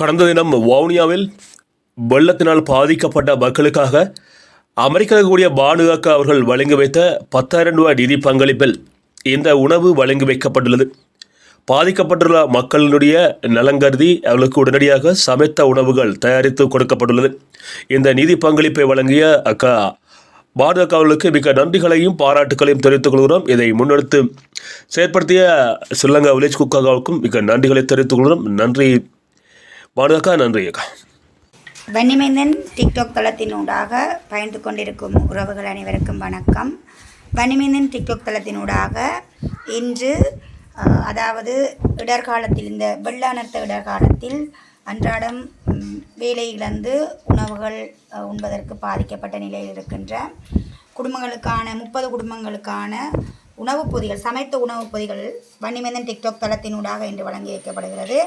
கடந்த தினம் வவுனியாவில் வெள்ளத்தினால் பாதிக்கப்பட்ட மக்களுக்காக அமெரிக்காவில் கூடிய பானுகாக்க அவர்கள் வழங்கி வைத்த பத்தாயிரம் ரூபாய் நிதி பங்களிப்பில் இந்த உணவு வழங்கி வைக்கப்பட்டுள்ளது. பாதிக்கப்பட்டுள்ள மக்களினுடைய நலங்கருதி அவர்களுக்கு உடனடியாக சமைத்த உணவுகள் தயாரித்து கொடுக்கப்பட்டுள்ளது. இந்த நிதி பங்களிப்பை வழங்கிய அக்கா பாரத அவர்களுக்கு மிக நன்றிகளையும் பாராட்டுகளையும் தெரிவித்துக் கொள்கிறோம். இதை முன்னெடுத்து செயற்படுத்திய ஸ்ரீலங்கா வில்லேஜ் குக்காவுக்கும் மிக நன்றிகளை தெரிவித்துக் கொள்கிறோம். நன்றி. பாரதக்கா நன்றி அக்கா. வன்னிமைந்தன் டிக்டாக் தளத்தினூடாக பயந்து கொண்டிருக்கும் உறவுகள் அனைவருக்கும் வணக்கம். வன்னிமைந்தன் டிக்டாக் தளத்தினூடாக இன்று அதாவது இடர்காலத்தில் இந்த வெள்ளானர்த்த இடர்காலத்தில் அன்றாடம் வேலை இழந்து உணவுகள் உண்பதற்கு பாதிக்கப்பட்ட நிலையில் இருக்கின்ற குடும்பங்களுக்கான முப்பது குடும்பங்களுக்கான உணவுப் பொதிகள் சமைத்த உணவுப் பொதிகள் வன்னிமேந்தன் டிக்டாக் தளத்தினூடாக இன்று வழங்கி வைக்கப்படுகிறது.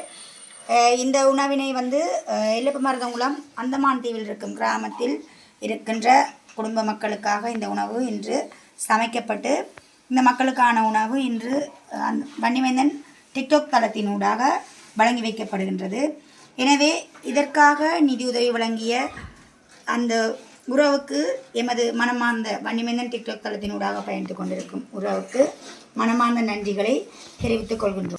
இந்த உணவினை வந்து அஹ், எல்லப்ப மருதங்குளம் அந்தமான் தீவில் இருக்கும் கிராமத்தில் இருக்கின்ற குடும்ப மக்களுக்காக இந்த உணவு இன்று சமைக்கப்பட்டு இந்த மக்களுக்கான உணவு இன்று அந் அந்த வன்னிமைந்தன் டிக்டாக் தளத்தினூடாக வழங்கி வைக்கப்படுகின்றது. எனவே இதற்காக நிதியுதவி வழங்கிய அந்த உறவுக்கு எமது மனமார்ந்த வன்னிமேந்தன் டிக்டாக் தளத்தினூடாக பயணித்து கொண்டிருக்கும் உறவுக்கு மனமார்ந்த நன்றிகளை தெரிவித்துக் கொள்கின்றோம்.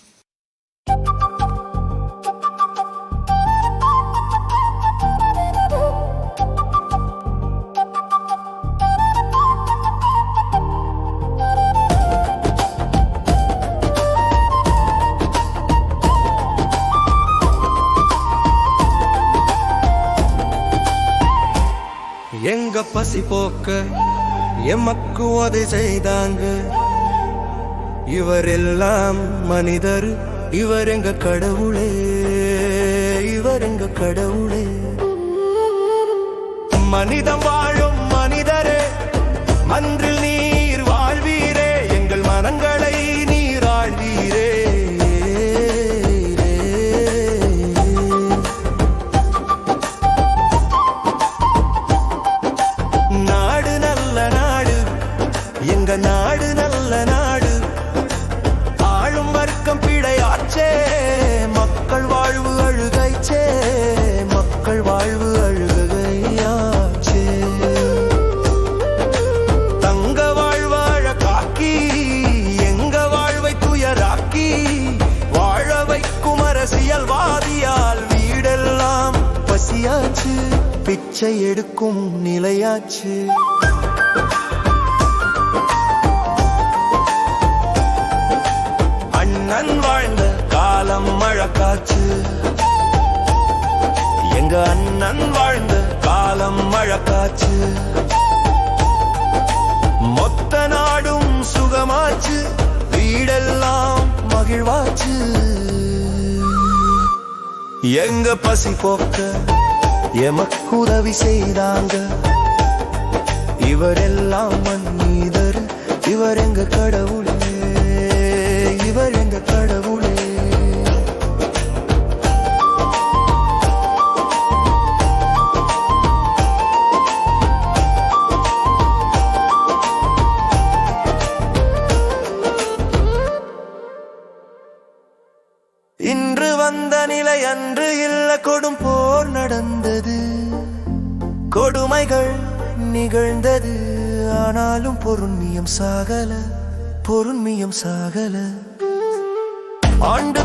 எங்க பசி போக்க? எமக்கு உதை செய்தாங்க. இவரெல்லாம் மனிதர் இவர் எங்க கடவுளே இவர் எங்க கடவுளே. மனிதம் வாழும் மனிதரே மன்றில் ஆளும் பிழையாச்சே. மக்கள் வாழ்வு அழுகைச்சே. மக்கள் வாழ்வு அழுகையாச்சே. தங்க வாழ்வாழ காக்கி எங்க வாழ்வை துயராக்கி வாழ வைக்கும் அரசியல்வாதியால் வீடெல்லாம் பசியாச்சு பிச்சை எடுக்கும் நிலையாச்சு. எங்க அண்ணன் வாழ்ந்த காலம் மழக்காச்சு. மொத்த நாடும் சுகமாச்சு. வீடெல்லாம் மகிழ்வாச்சு. எங்க பசி போக்க எமக்கு உதவி செய்தாங்க. இவரெல்லாம் மன்னீதர் இவர் எங்க கடவுளே இவர் எங்க கடவுளே. போர் நடந்தது. கொடுமைகள் நிகழ்ந்தது. ஆனாலும் பொருண்மியம் சாகல பொருண்மியம் சாகல. ஆண்டு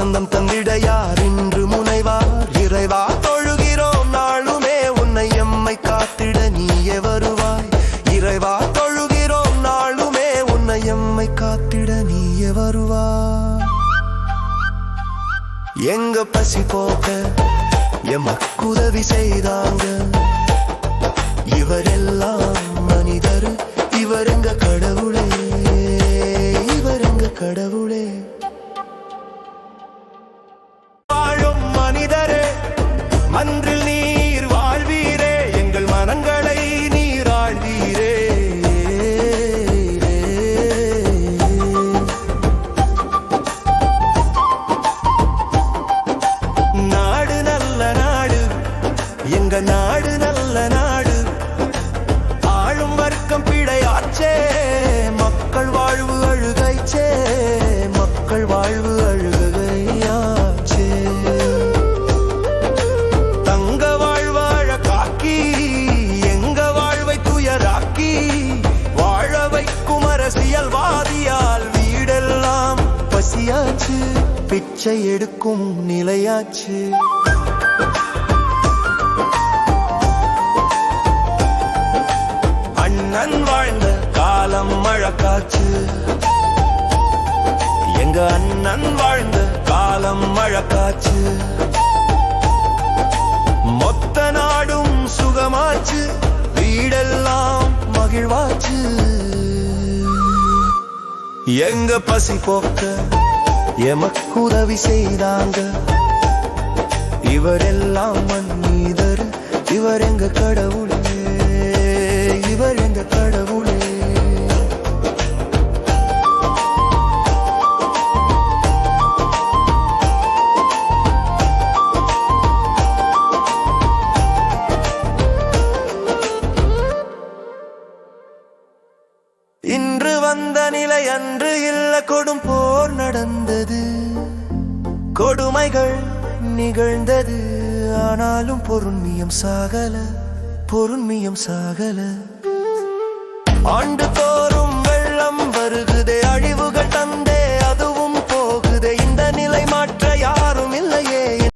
வசந்தம் தந்திட யார் இன்று முனைவார். இறைவா தொழுகிறோம். நாளுமே உன்னை எம்மை காத்திட நீயே வருவாய். இறைவா தொழுகிறோம். நாளுமே உன்னை எம்மை காத்திட நீயே வருவாய். எங்க பசி போக்க எமக்கு உதவி செய்தாங்க. இவரெல்லாம் மனிதர். இவர் எங்க கடவுளே இவர் எங்க கடவுளே. அழுகைச்சே மக்கள் வாழ்வு அழுகையாச்சே. தங்க வாழ்வாழ காக்கி எங்க வாழ்வை துயராக்கி வாழ வைக்கும் அரசியல்வாதியால் வீடெல்லாம் பசியாச்சு பிச்சை எடுக்கும் நிலையாச்சு. அண்ணன் வாழ்ந்த காலம் மழக்காச்சு. எங்க அண்ணன் வாழ்ந்த காலம் மழக்காச்சு. மொத்த நாடும் சுகமாச்சு. வீடெல்லாம் மகிழ்வாச்சு. எங்க பசி போக்க எமக்கு உதவி செய்தாங்க. இவரெல்லாம் மன்னிதர் இவர் எங்க கடவுள். இன்று வந்த நிலை அன்று இல்ல கொடும் போர் நடந்தது. கொடுமைகள் நிகழ்ந்தது ஆனாலும் பொருண்மியம் சாகல பொருண்மியம் சாகல. ஆண்டு தோறும்